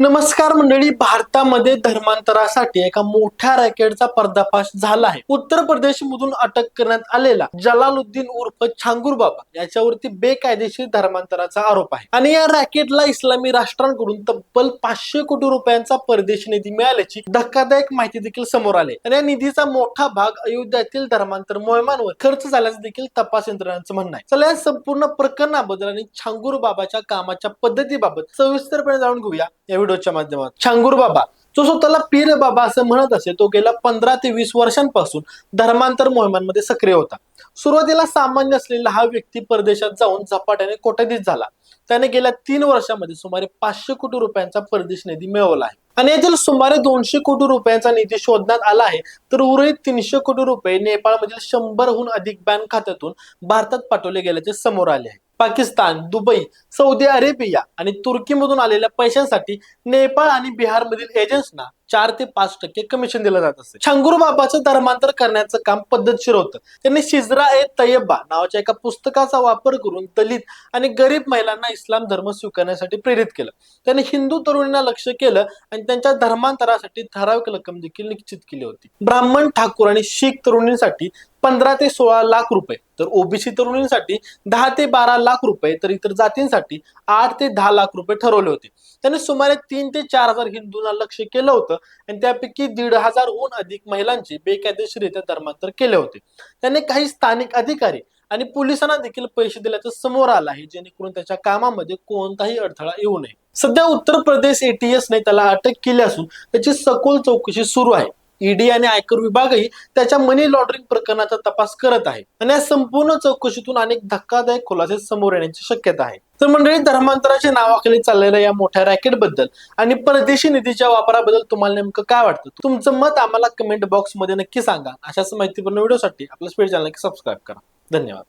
नमस्कार मंडळी भारतामध्ये धर्मांतरासाठी एका मोठ्या रॅकेटचा पर्दाफाश झाला आहे. उत्तर प्रदेश मधून अटक करण्यात आलेला जलालुद्दीन उर्फ छांगूर बाबा याच्यावरती बेकायदेशीर धर्मांतराचा आरोप आहे. आणि या रॅकेटला इस्लामी राष्ट्रांकडून तब्बल पाचशे कोटी रुपयांचा परदेशी निधी मिळाल्याची धक्कादायक माहिती देखील समोर आली आणि या निधीचा मोठा भाग अयोध्यातील धर्मांतर मोहिमांवर खर्च झाल्याचं देखील तपास यंत्रणांचं म्हणणं आहे. चला या संपूर्ण प्रकरणाबद्दल आणि छांगूर बाबाच्या कामाच्या पद्धतीबाबत सविस्तरपणे जाणून घेऊया. या व्हिडिओच्या माध्यमात. छांगूर बाबा. जो स्वतःला पीर बाबा असं म्हणत असे तो गेल्या पंधरा ते वीस वर्षांपासून धर्मांतर मोहिमांमध्ये सक्रिय होता. सुरुवातीला सामान्य असलेला हा व्यक्ती परदेशात जाऊन झपाट्याने कोट्याधीश झाला. त्याने गेल्या तीन वर्षामध्ये सुमारे पाचशे कोटी रुपयांचा परदेश निधी मिळवला आहे. आणि यातील सुमारे दोनशे कोटी रुपयांचा निधी शोधण्यात आला आहे तर उर्वरित तीनशे कोटी रुपये नेपाळमधील शंभरहून अधिक बँक खात्यातून भारतात पाठवले गेल्याचे समोर आले आहे. पाकिस्तान दुबई सौदी अरेबिया आणि तुर्कीमधून आलेल्या पैशांसाठी नेपाळ आणि बिहारमधील एजंट्सना चार ते पाच टक्के कमिशन दिलं जात असते छंगुर बाबाचं धर्मांतर करण्याचं काम पद्धतशीर होतं. त्यांनी शिजरा ए तय्यबा नावाच्या एका पुस्तकाचा वापर करून दलित आणि गरीब महिलांना इस्लाम धर्म स्वीकारण्यासाठी प्रेरित केलं. त्यांनी हिंदू तरुणींना लक्ष केलं आणि त्यांच्या धर्मांतरासाठी ठराविक रक्कम देखील निश्चित केली होती. ब्राह्मण ठाकूर आणि शीख तरुणींसाठी पंधरा ते सोळा लाख रुपये तर ओबीसी तरुणींसाठी दहा ते बारा लाख रुपये तर इतर जातींसाठी आठ ते दहा लाख रुपये ठरवले होते. त्यांनी सुमारे तीन ते चार हजार हिंदूंना लक्ष केलं होतं आणि त्यापैकी दीड हजारहून अधिक महिलांचे बेकायदेशीरित्या धर्मांतर केले होते. त्यांनी काही स्थानिक अधिकारी आणि पोलिसांना देखील पैसे दिल्याचं समोर आलं आहे जेणेकरून त्याच्या कामामध्ये कोणताही अडथळा येऊ नये. सध्या उत्तर प्रदेश एटीएसने त्याला अटक केली असून त्याची सखोल चौकशी सुरू आहे. ईडी आणि आयकर विभागही त्याच्या मनी लॉन्ड्रिंग प्रकरणाचा तपास करत आहे. आणि या संपूर्ण चौकशीतून अनेक धक्कादायक खुलासे समोर येण्याची शक्यता आहे. तर मंडळी धर्मांतराच्या नावाखाली चाललेल्या या मोठ्या रॅकेटबद्दल आणि परदेशी निधीच्या वापराबद्दल तुम्हाला नेमकं काय वाटतं? तुमचं मत आम्हाला कमेंट बॉक्समध्ये नक्की सांगा. अशाच माहितीपूर्ण व्हिडिओसाठी आपल्या स्पीड चॅनल सबस्क्राईब करा. धन्यवाद.